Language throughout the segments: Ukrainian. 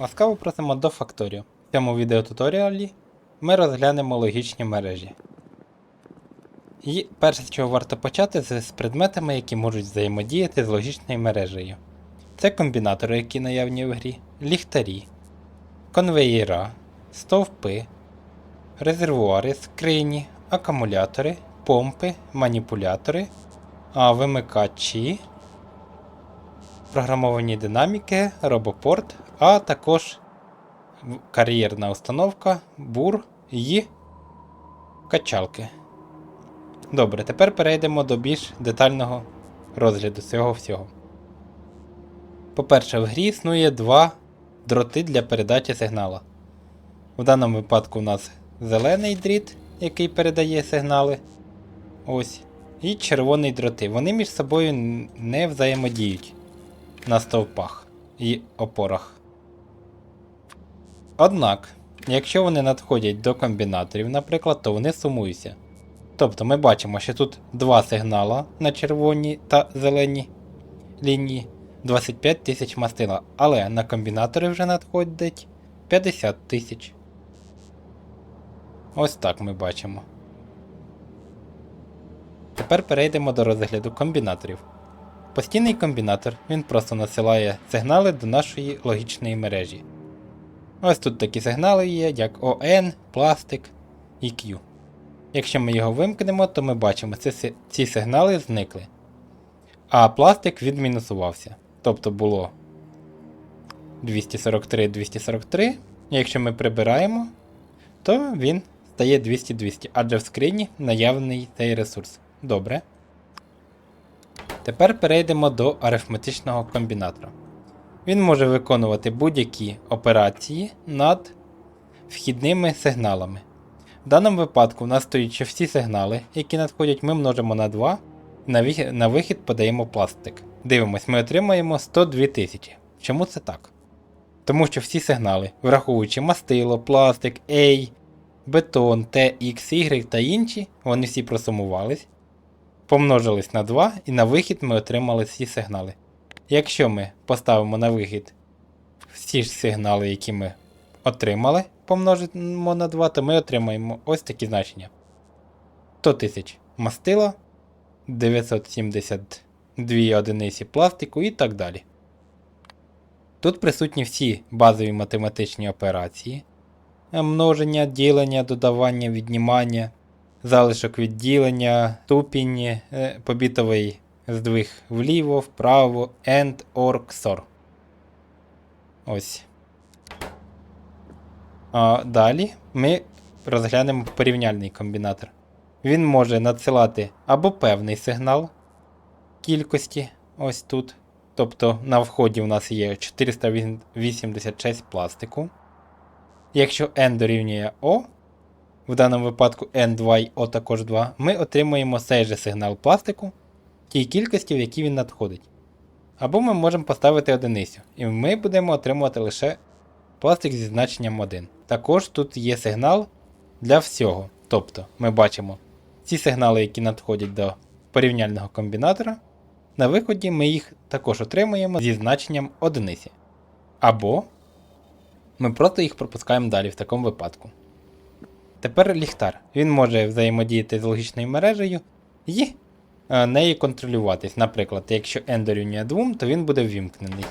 Ласкаво просимо до Factorio. В цьому відеотуторіалі ми розглянемо логічні мережі. І перше, з чого варто почати, це з предметами, які можуть взаємодіяти з логічною мережею. Це комбінатори, які наявні в грі, ліхтарі, конвеєра, стовпи, резервуари, скрині, акумулятори, помпи, маніпулятори, а, вимикачі, програмовані динаміки, робопорт, а також кар'єрна установка, бур і качалки. Добре, тепер перейдемо до більш детального розгляду цього всього. По-перше, в грі існує два дроти для передачі сигнала. В даному випадку у нас зелений дріт, який передає сигнали. Ось. І червоний дроти. Вони між собою не взаємодіють на стовпах і опорах. Однак, якщо вони надходять до комбінаторів, наприклад, то вони сумуються. Тобто ми бачимо, що тут два сигнала на червоній та зеленій лінії 25 тисяч мастила, але на комбінатори вже надходить 50 тисяч. Ось так ми бачимо. Тепер перейдемо до розгляду комбінаторів. Постійний комбінатор він просто насилає сигнали до нашої логічної мережі. Ось тут такі сигнали є, як ON, пластик і Q. Якщо ми його вимкнемо, то ми бачимо, ці, ці сигнали зникли. А пластик відмінусувався. Тобто було 243-243. Якщо ми прибираємо, то він стає 200-200, адже в скрині наявний цей ресурс. Добре. Тепер перейдемо до арифметичного комбінатора. Він може виконувати будь-які операції над вхідними сигналами. В даному випадку у нас стоїть, що всі сигнали, які надходять, ми множимо на 2, на, на вихід подаємо пластик. Дивимось, ми отримаємо 102 тисячі. Чому це так? Тому що всі сигнали, враховуючи мастило, пластик, A, бетон, T, X, Y та інші, вони всі просумувались, помножились на 2 і на вихід ми отримали всі сигнали. Якщо ми поставимо на вихід всі ж сигнали, які ми отримали, помножимо на 2, то ми отримаємо ось такі значення. 100 тисяч мастила, 972 одиниці пластику і так далі. Тут присутні всі базові математичні операції: множення, ділення, додавання, віднімання, залишок відділення, ступінь, е, побітовий здвиг вліво, вправо, AND, OR, XOR. Ось. А далі ми розглянемо порівняльний комбінатор. Він може надсилати або певний сигнал кількості, ось тут. Тобто на вході у нас є 486 пластику. Якщо n дорівнює O, в даному випадку n2 і O також 2, ми отримуємо цей же сигнал пластику тій кількості, в якій він надходить. Або ми можемо поставити одиницю, і ми будемо отримувати лише пластик зі значенням 1. Також тут є сигнал для всього. Тобто ми бачимо ці сигнали, які надходять до порівняльного комбінатора. На виході ми їх також отримуємо зі значенням одиниці. Або ми просто їх пропускаємо далі в такому випадку. Тепер ліхтар. Він може взаємодіяти з логічною мережею і е, нею контролюватись. Наприклад, якщо n дорівнює 2, то він буде ввімкнений.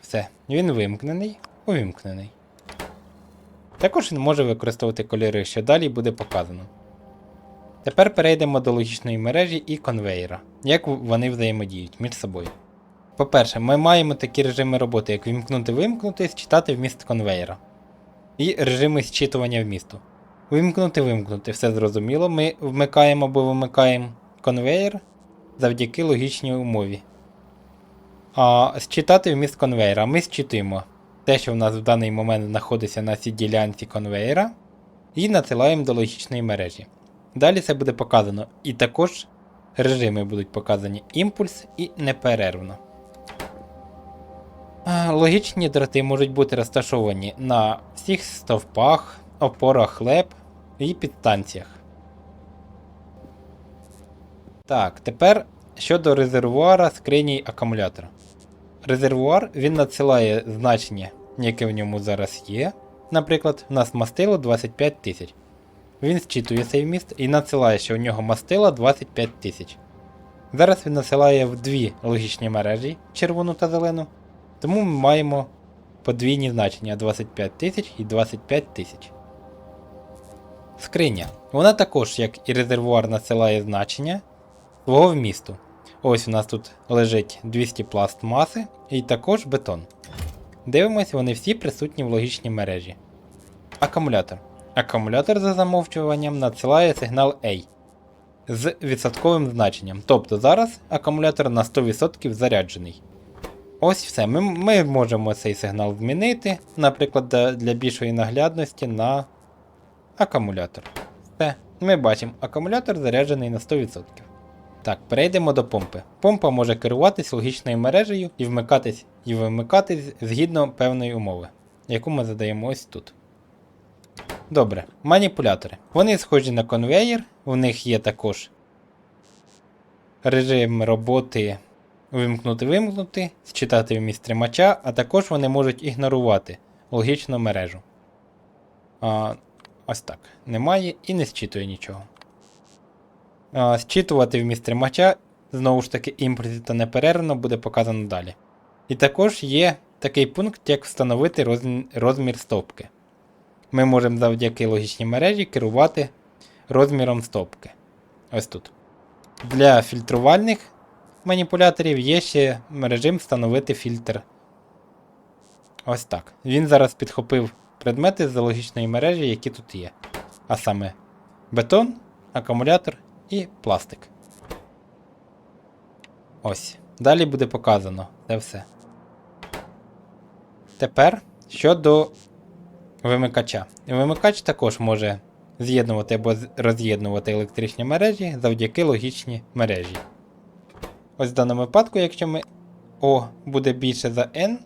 Все, він вимкнений, увімкнений. Також він може використовувати кольори, що далі буде показано. Тепер перейдемо до логічної мережі і конвейера, як вони взаємодіють між собою. По-перше, ми маємо такі режими роботи, як вимкнути-вимкнути, считати вміст конвейера. І режими зчитування вмісту. Вимкнути-вимкнути, все зрозуміло, ми вмикаємо або вимикаємо конвейер завдяки логічній умові. А считати вміст конвейера. Ми зчитуємо те, що в нас в даний момент знаходиться на цій ділянці конвейера, і надсилаємо до логічної мережі. Далі це буде показано, і також режими будуть показані імпульс і неперервно. Логічні дроти можуть бути розташовані на всіх стовпах, опорах леп і підстанціях. Так, тепер щодо резервуара скрині й акумулятора. резервуар він надсилає значення, яке в ньому зараз є. Наприклад, в нас мастило 25 тисяч. Він зчитує цей вміст і надсилає, що у нього мастила 25 тисяч. Зараз він насилає в дві логічні мережі червону та зелену, тому ми маємо подвійні значення 25 тисяч і 25 тисяч. Скриня. Вона також, як і резервуар, насилає значення свого вмісту. Ось у нас тут лежить 200 пласт маси і також бетон. Дивимось, вони всі присутні в логічній мережі. Акумулятор. Акумулятор за замовчуванням надсилає сигнал A з відсотковим значенням. Тобто зараз акумулятор на 100% заряджений. Ось все. Ми, ми можемо цей сигнал змінити, наприклад, для- більшої наглядності на акумулятор. Все, ми бачимо, акумулятор заряджений на 100%. Так, перейдемо до помпи. Помпа може керуватись логічною мережею і вмикатись і вимикатись згідно певної умови, яку ми задаємо ось тут. Добре, маніпулятори. Вони схожі на конвеєр, у них є також режим роботи вимкнути-вимкнути, зчитати вміст тримача, а також вони можуть ігнорувати логічну мережу. А, ось так. Немає і не зчитує нічого. А, зчитувати вміст тримача, знову ж таки, імпульсі та неперервно буде показано далі. І також є такий пункт, як встановити розмір стопки. Ми можемо завдяки логічній мережі керувати розміром стопки. Ось тут. Для фільтрувальних маніпуляторів є ще режим встановити фільтр. Ось так. Він зараз підхопив предмети з логічної мережі, які тут є. А саме бетон, акумулятор і пластик. Ось. Далі буде показано це все. Тепер щодо вимикача. Вимикач також може з'єднувати або роз'єднувати електричні мережі завдяки логічній мережі. Ось в даному випадку, якщо ми О буде більше за N,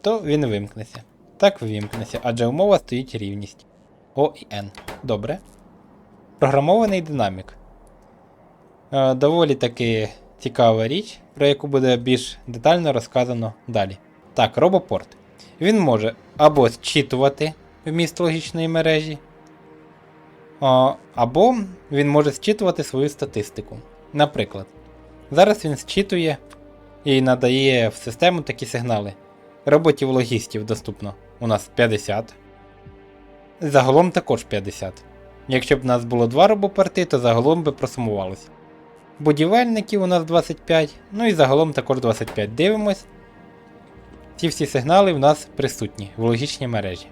то він вимкнеться. Так вимкнеться, адже умова стоїть рівність O і N. Добре. Програмований динамік. Е, доволі таки цікава річ, про яку буде більш детально розказано далі. Так, робопорт. Він може або зчитувати вміст логічної мережі, або він може зчитувати свою статистику. Наприклад, зараз він зчитує і надає в систему такі сигнали. Роботів логістів доступно у нас 50. Загалом також 50. Якщо б у нас було два робопорти, то загалом би просумувалося. Будівельників у нас 25, ну і загалом також 25. Дивимось. Ці всі сигнали в нас присутні в логічній мережі.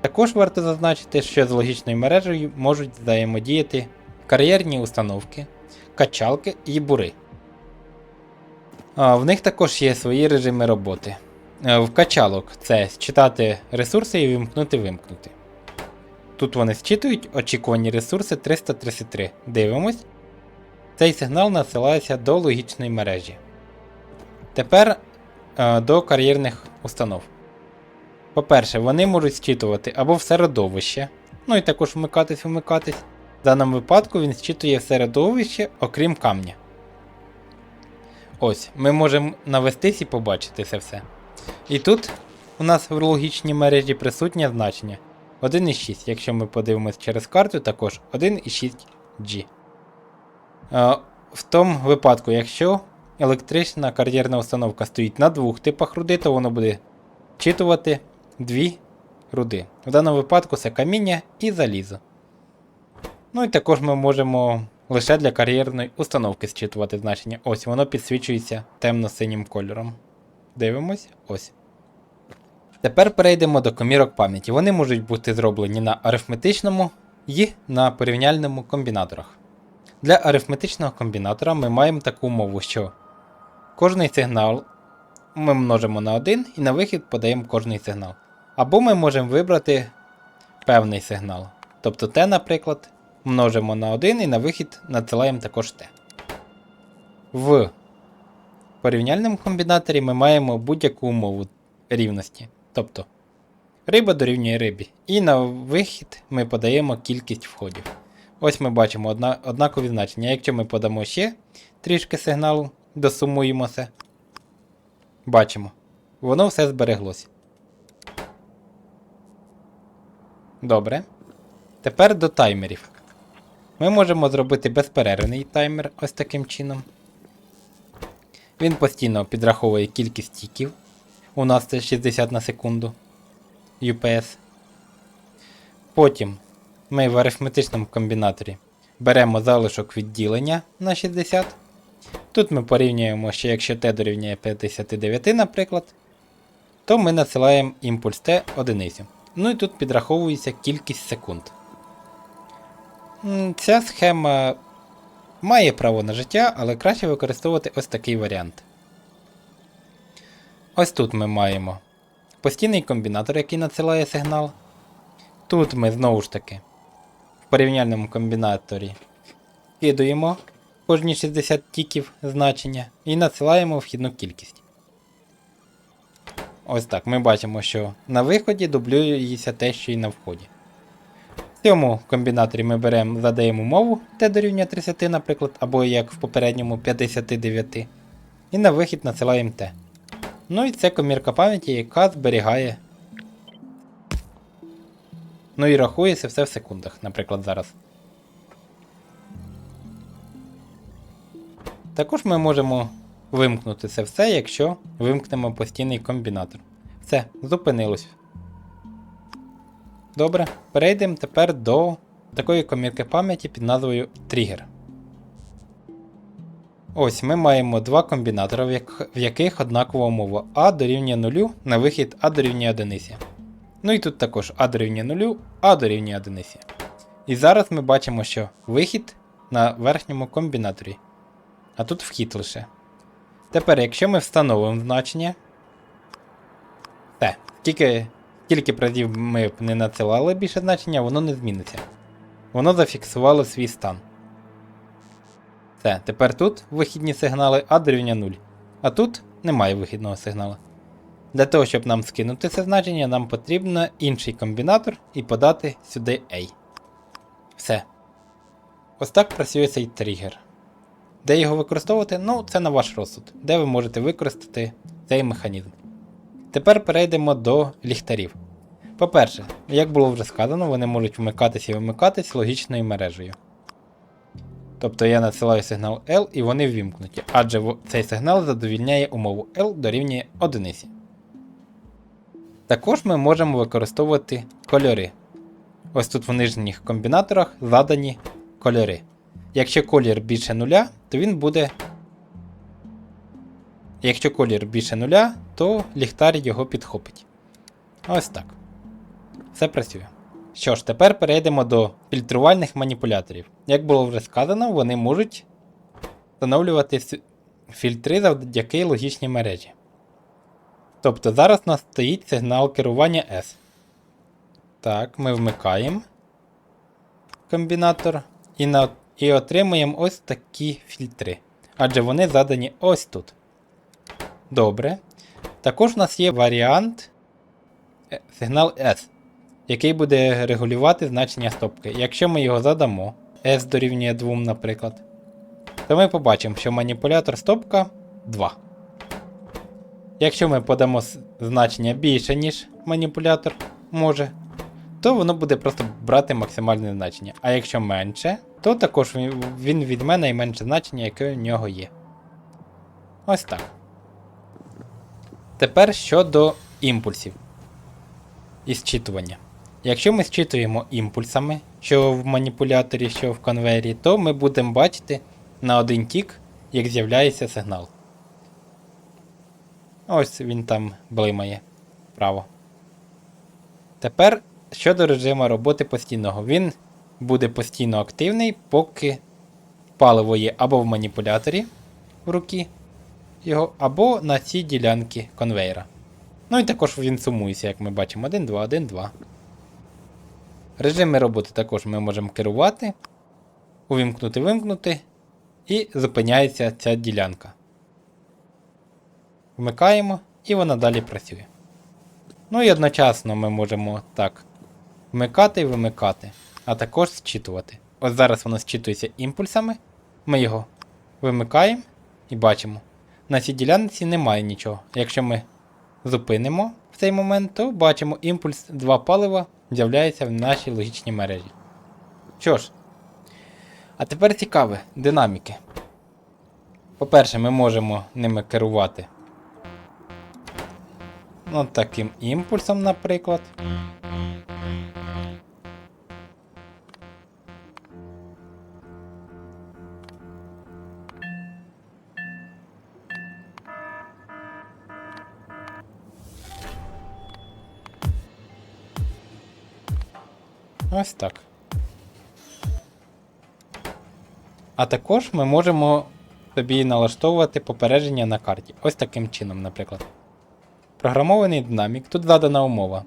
Також варто зазначити, що з логічною мережею можуть взаємодіяти кар'єрні установки, качалки і бури. А, в них також є свої режими роботи. Е, В качалок це считати ресурси і вимкнути-вимкнути. Тут вони зчитують очікувані ресурси 333. Дивимось. Цей сигнал насилається до логічної мережі. Тепер е, до кар'єрних установ. По-перше, вони можуть зчитувати або в середовище, ну і також вмикатись, вмикатись. В даному випадку він зчитує в середовище, окрім камня. Ось, ми можемо навестись і побачити це все. І тут у нас в логічній мережі присутнє значення 1,6. Якщо ми подивимось через карту, також 1,6G. Е, В тому випадку, якщо електрична кар'єрна установка стоїть на двох типах руди, то воно буде вчитувати дві руди. В даному випадку це каміння і залізо. Ну і також ми можемо лише для кар'єрної установки зчитувати значення. Ось воно підсвічується темно-синім кольором. Дивимось, ось. Тепер перейдемо до комірок пам'яті. Вони можуть бути зроблені на арифметичному і на порівняльному комбінаторах. Для арифметичного комбінатора ми маємо таку умову, що кожний сигнал ми множимо на 1 і на вихід подаємо кожний сигнал. Або ми можемо вибрати певний сигнал. Тобто Т, наприклад, множимо на 1 і на вихід надсилаємо також Т. В порівняльному комбінаторі ми маємо будь-яку умову рівності. Тобто риба дорівнює рибі. І на вихід ми подаємо кількість входів. Ось ми бачимо одна, однакові значення. Якщо ми подамо ще трішки сигналу, досумуємо це, Бачимо. Воно все збереглось. Добре. Тепер до таймерів. Ми можемо зробити безперервний таймер ось таким чином. Він постійно підраховує кількість тіків. У нас це 60 на секунду. UPS. Потім ми в арифметичному комбінаторі беремо залишок відділення на 60. Тут ми порівнюємо, що якщо t дорівнює 59, наприклад, то ми надсилаємо імпульс t одиницю. Ну і тут підраховується кількість секунд. Ця схема має право на життя, але краще використовувати ось такий варіант. Ось тут ми маємо постійний комбінатор, який надсилає сигнал. Тут ми знову ж таки в порівняльному комбінаторі кидуємо кожні 60 тіків значення і надсилаємо вхідну кількість. Ось так. Ми бачимо, що на виході дублюється те, що і на вході. В цьому комбінаторі ми беремо, задаємо мову t дорівнює 30, наприклад, або як в попередньому 59. І на вихід надсилаємо t. Ну і це комірка пам'яті, яка зберігає. Ну і рахується все в секундах, наприклад, зараз. Також ми можемо вимкнути це все, якщо вимкнемо постійний комбінатор. Все, зупинилось. Добре, перейдемо тепер до такої комірки пам'яті під назвою Trigger. Ось ми маємо два комбінатори, в, в яких однакова умова А дорівнює 0 на вихід А дорівнює 1. Ну і тут також А дорівнює 0, А дорівнює 1. І зараз ми бачимо, що вихід на верхньому комбінаторі. А тут вхід лише. Тепер, якщо ми встановимо значення. Те, скільки, скільки б разів ми б не надсилали більше значення, воно не зміниться. Воно зафіксувало свій стан. Все, тепер тут вихідні сигнали А дорівнює 0. А тут немає вихідного сигналу. Для того, щоб нам скинути це значення, нам потрібно інший комбінатор і подати сюди A. Все. Ось так працює цей тригер. Де його використовувати? Ну, це на ваш розсуд, де ви можете використати цей механізм. Тепер перейдемо до ліхтарів. По-перше, як було вже сказано, вони можуть вмикатися і вимикатись логічною мережею. Тобто я надсилаю сигнал L і вони ввімкнуті, адже цей сигнал задовільняє умову L дорівнює 1. Також ми можемо використовувати кольори. Ось тут в нижніх комбінаторах задані кольори. Якщо колір більше нуля, то він буде. Якщо колір більше нуля, то ліхтар його підхопить. Ось так. Все працює. Що ж, тепер перейдемо до фільтрувальних маніпуляторів. Як було вже сказано, вони можуть встановлювати фільтри завдяки логічній мережі. Тобто зараз у нас стоїть сигнал керування S. Так, ми вмикаємо комбінатор і, на, і отримуємо ось такі фільтри. Адже вони задані ось тут. Добре. Також у нас є варіант е, сигнал S, який буде регулювати значення стопки. Якщо ми його задамо, S дорівнює 2, наприклад, то ми побачимо, що маніпулятор стопка 2. Якщо ми подамо значення більше, ніж маніпулятор може, то воно буде просто брати максимальне значення. А якщо менше, то також він візьме найменше значення, яке у нього є. Ось так. Тепер щодо імпульсів і зчитування. Якщо ми зчитуємо імпульсами, що в маніпуляторі, що в конвейері, то ми будемо бачити на один тік, як з'являється сигнал. Ось він там блимає вправо. Тепер щодо режиму роботи постійного, він буде постійно активний, поки паливо є або в маніпуляторі в руки його, або на цій ділянці конвейера. Ну і також він сумується, як ми бачимо, 1, 2, 1, 2. Режими роботи також ми можемо керувати, увімкнути, вимкнути, і зупиняється ця ділянка. Вмикаємо, і вона далі працює. Ну і одночасно ми можемо так вмикати і вимикати, а також зчитувати. Ось зараз воно зчитується імпульсами. Ми його вимикаємо і бачимо. На цій ділянці немає нічого. Якщо ми зупинимо в цей момент, то бачимо імпульс 2 палива з'являється в нашій логічній мережі. Що ж, а тепер цікаве динаміки. По-перше, ми можемо ними керувати. Ну, таким імпульсом, наприклад. Ось так. А також ми можемо собі налаштовувати попередження на карті. Ось таким чином, наприклад. Програмований динамік. Тут задана умова,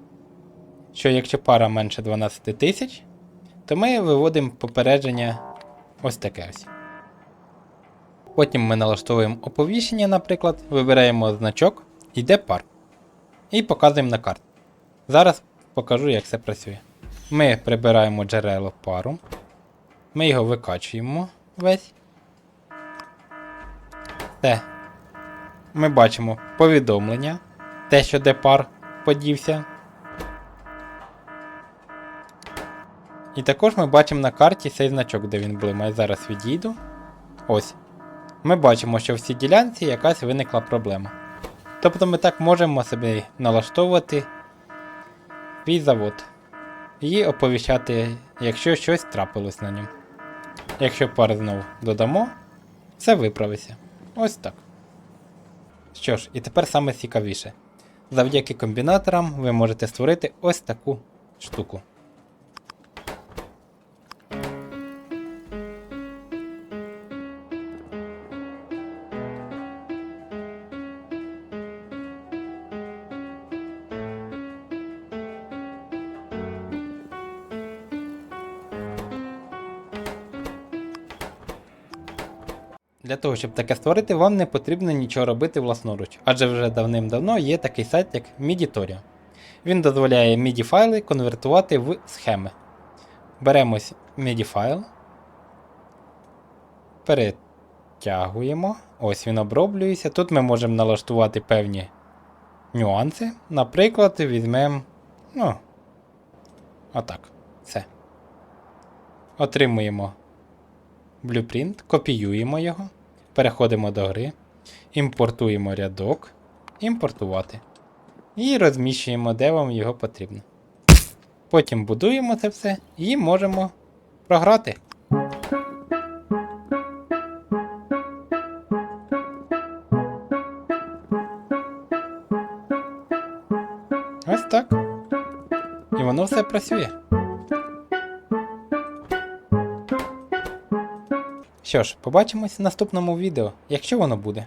що якщо пара менше 12 тисяч, то ми виводимо попередження ось таке ось. Потім ми налаштовуємо оповіщення, наприклад, вибираємо значок, йде пар. І показуємо на карті. Зараз покажу, як це працює. Ми прибираємо джерело пару. Ми його викачуємо весь. Те. Ми бачимо повідомлення. Те, що де пар подівся. І також ми бачимо на карті цей значок, де він блимає. Зараз відійду. Ось. Ми бачимо, що в цій ділянці якась виникла проблема. Тобто ми так можемо собі налаштовувати свій завод і оповіщати, якщо щось трапилось на ньому. Якщо пар знов додамо, все виправиться. Ось так. Що ж, і тепер саме цікавіше. Завдяки комбінаторам ви можете створити ось таку штуку. Для того, щоб таке створити, вам не потрібно нічого робити власноруч, адже вже давним-давно є такий сайт, як Miditorio. Він дозволяє MIDI файли конвертувати в схеми. Беремо MIDI файл, перетягуємо. Ось він оброблюється. Тут ми можемо налаштувати певні нюанси. Наприклад, візьмемо. Ну, отак. Все. Отримуємо Blueprint, копіюємо його, переходимо до гри, імпортуємо рядок, імпортувати. І розміщуємо, де вам його потрібно. Потім будуємо це все і можемо програти. Ось так. І воно все працює. Що ж, побачимось в наступному відео, якщо воно буде.